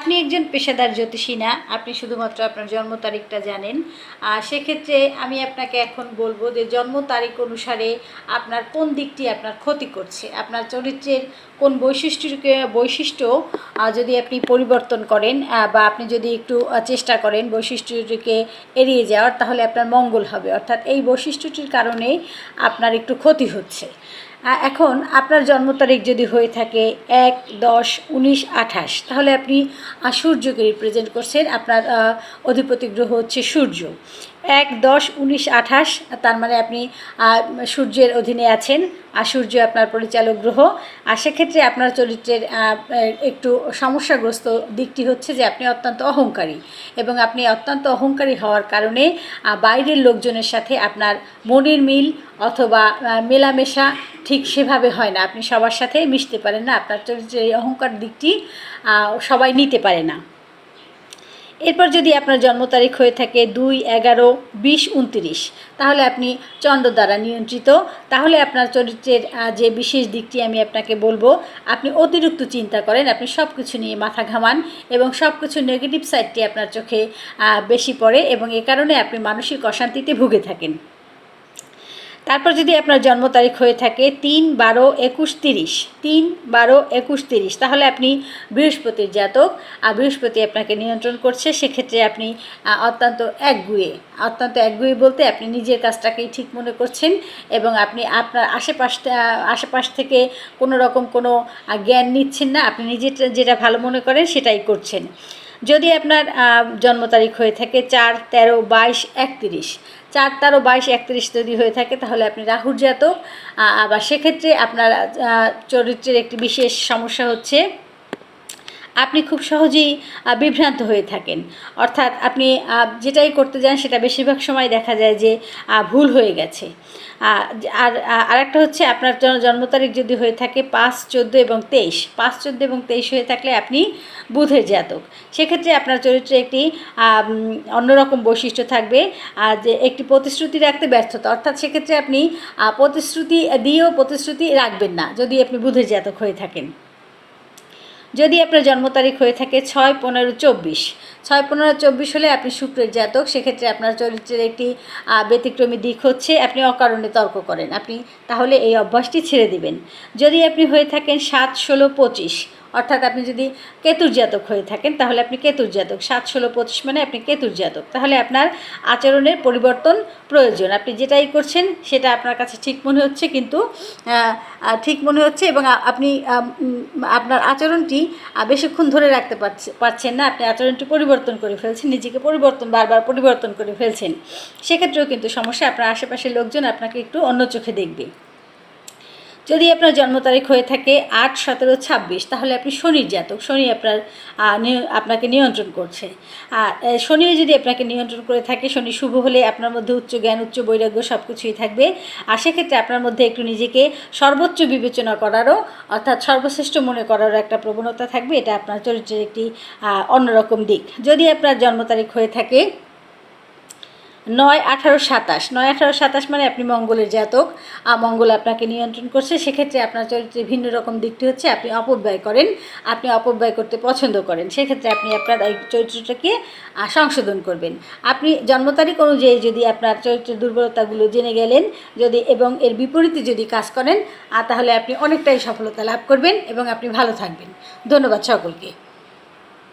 আপনি একজন পেশাদার জ্যোতিষী না, আপনি শুধুমাত্র আপনার জন্ম তারিখটা জানেন। সেক্ষেত্রে আমি আপনাকে এখন বলব যে জন্ম তারিখ অনুসারে আপনার কোন দিকটি আপনার ক্ষতি করছে, আপনার চরিত্রের কোন বৈশিষ্ট্যকে বৈশিষ্ট্য যদি আপনি পরিবর্তন করেন বা আপনি যদি একটু চেষ্টা করেন বৈশিষ্ট্যটিকে এড়িয়ে যাওয়ার, তাহলে আপনার মঙ্গল হবে। অর্থাৎ এই বৈশিষ্ট্যটির কারণে আপনার একটু ক্ষতি হচ্ছে। এখন আপনার জন্ম তারিখ যদি হয়ে থাকে এক দশ উনিশ আঠাশ, তাহলে আপনি সূর্যকে রিপ্রেজেন্ট করছেন। আপনার অধিপতি গ্রহ হচ্ছে সূর্য। এক দশ উনিশ আঠাশ, তার মানে আপনি সূর্যের অধীনে আছেন, আর সূর্য আপনার পরিচালক গ্রহ। আর সেক্ষেত্রে আপনার চরিত্রের একটু সমস্যাগ্রস্ত দিকটি হচ্ছে যে আপনি অত্যন্ত অহংকারী এবং আপনি অত্যন্ত অহংকারী হওয়ার কারণে বাইরের লোকজনের সাথে আপনার মনের মিল অথবা মেলামেশা ঠিক সেভাবে হয় না। আপনি সবার সাথে মিশতে পারেন না, আপনার চরিত্রের অহংকার দিকটি সবাই নিতে পারে না। এরপর যদি আপনার জন্ম তারিখ হয়ে থাকে দুই, এগারো, বিশ, উনত্রিশ, তাহলে আপনি চন্দ্র দ্বারা নিয়ন্ত্রিত। তাহলে আপনার চরিত্রের যে বিশেষ দিকটি আমি আপনাকে বলব, আপনি অতিরিক্ত চিন্তা করেন, আপনি সব কিছু নিয়ে মাথা ঘামান এবং সব কিছু নেগেটিভ সাইডটি আপনার চোখে বেশি পড়ে এবং এ কারণে আপনি মানসিক অশান্তিতে ভুগে থাকেন। তারপর যদি আপনার জন্ম তারিখ হয়ে থাকে তিন বারো একুশ তিরিশ, তিন বারো একুশ তিরিশ, তাহলে আপনি বৃহস্পতির জাতক, আর বৃহস্পতি আপনাকে নিয়ন্ত্রণ করছে, সেক্ষেত্রে আপনি অত্যন্ত একগুয়ে অত্যন্ত একগুয়ে বলতে আপনি নিজের কাজটাকেই ঠিক মনে করছেন এবং আপনি আপনার আশেপাশটা, আশেপাশ থেকে কোনো রকম কোনো জ্ঞান নিচ্ছেন না, আপনি নিজের যেটা ভালো মনে করেন সেটাই করছেন। যদি আপনার জন্ম তারিখ হয়ে থাকে চার তেরো বাইশ একত্রিশ চার তেরো বাইশ একত্রিশ যদি হয়ে থাকে, তাহলে আপনি রাহুর জাতক। আবার সেক্ষেত্রে আপনার চরিত্রের একটি বিশেষ সমস্যা হচ্ছে আপনি খুব সহজেই বিভ্রান্ত হয়ে থাকেন। অর্থাৎ আপনি যেটাই করতে যান সেটা বেশিরভাগ সময় দেখা যায় যে ভুল হয়ে গেছে। আর আরেকটা হচ্ছে আপনার জন- জন্ম তারিখ যদি হয়ে থাকে পাঁচ, চোদ্দ এবং তেইশ। পাঁচ, চোদ্দ এবং তেইশ হয়ে থাকলে আপনি বুধের জাতক। সেক্ষেত্রে আপনার চরিত্রে একটি অন্যরকম বৈশিষ্ট্য থাকবে আর যে একটি প্রতিশ্রুতি রাখতে ব্যর্থতা। অর্থাৎ সেক্ষেত্রে আপনি প্রতিশ্রুতি দিয়েও প্রতিশ্রুতি রাখবেন না, যদি আপনি বুধের জাতক হয়ে থাকেন। যদি আপনার জন্ম তারিখ হয়ে থাকে ছয় পনেরো চব্বিশ। ছয় পনেরো চব্বিশ হলে আপনি শুক্রের জাতক, সেক্ষেত্রে আপনার চরিত্রের একটি ব্যতিক্রমী দিক হচ্ছে আপনি অকারণে তর্ক করেন। আপনি তাহলে এই অভ্যাসটি ছেড়ে দিবেন। যদি আপনি হয়ে থাকেন সাত, ষোলো, পঁচিশ অর্থাৎ আপনি যদি কেতুর জাতক হয়ে থাকেন, তাহলে আপনি কেতুর জাতক। সাত, ষোলো, পঁচিশ মানে আপনি কেতুর জাতক। তাহলে আপনার আচরণের পরিবর্তন প্রয়োজন। আপনি যেটাই করছেন, সেটা আপনার কাছে ঠিক মনে হচ্ছে, কিন্তু ঠিক মনে হচ্ছে এবং আপনি আপনার আচরণটি বেশিক্ষণ ধরে রাখতে পারছে- পারছেন না। আপনি আচরণটি পরিবর্তন করে ফেলছেন, নিজেকে পরিবর্তন, বারবার পরিবর্তন করে ফেলছেন। সেক্ষেত্রেও কিন্তু সমস্যা, আপনার আশেপাশের লোকজন আপনাকে একটু অন্য চোখে দেখবে। যদি আপনার জন্ম তারিখ হয়ে থাকে আট, সতেরো, ছাব্বিশ, তাহলে আপনি শনির জাতক। শনি আপনার আপনাকে নিয়ন্ত্রণ করছে। আর শনিও যদি আপনাকে নিয়ন্ত্রণ করে থাকে, শনি শুভ হলে আপনার মধ্যে উচ্চ জ্ঞান, উচ্চ বৈরাগ্য সব কিছুই থাকবে। আর সেক্ষেত্রে আপনার মধ্যে একটু নিজেকে সর্বোচ্চ বিবেচনা করারও, অর্থাৎ সর্বশ্রেষ্ঠ মনে করারও একটা প্রবণতা থাকবে। এটা আপনার চরিত্রের একটি অন্যরকম দিক। যদি আপনার জন্ম তারিখ হয়ে থাকে নয় আঠারো সাতাশ। নয় আঠারো সাতাশ মানে আপনি মঙ্গলের জাতক। মঙ্গল আপনাকে নিয়ন্ত্রণ করছে। সেক্ষেত্রে আপনার চরিত্রে ভিন্ন রকম দিকটি হচ্ছে, আপনি অপব্যয় করেন, আপনি অপব্যয় করতে পছন্দ করেন। সেক্ষেত্রে আপনি আপনার এই চরিত্রটাকে সংশোধন করবেন। আপনি জন্ম তারিখ অনুযায়ী যদি আপনার চরিত্রের দুর্বলতাগুলো জেনে গেলেন, যদি, এবং এর বিপরীতে যদি কাজ করেন তাহলে আপনি অনেকটাই সফলতা লাভ করবেন এবং আপনি ভালো থাকবেন। ধন্যবাদ সকলকে।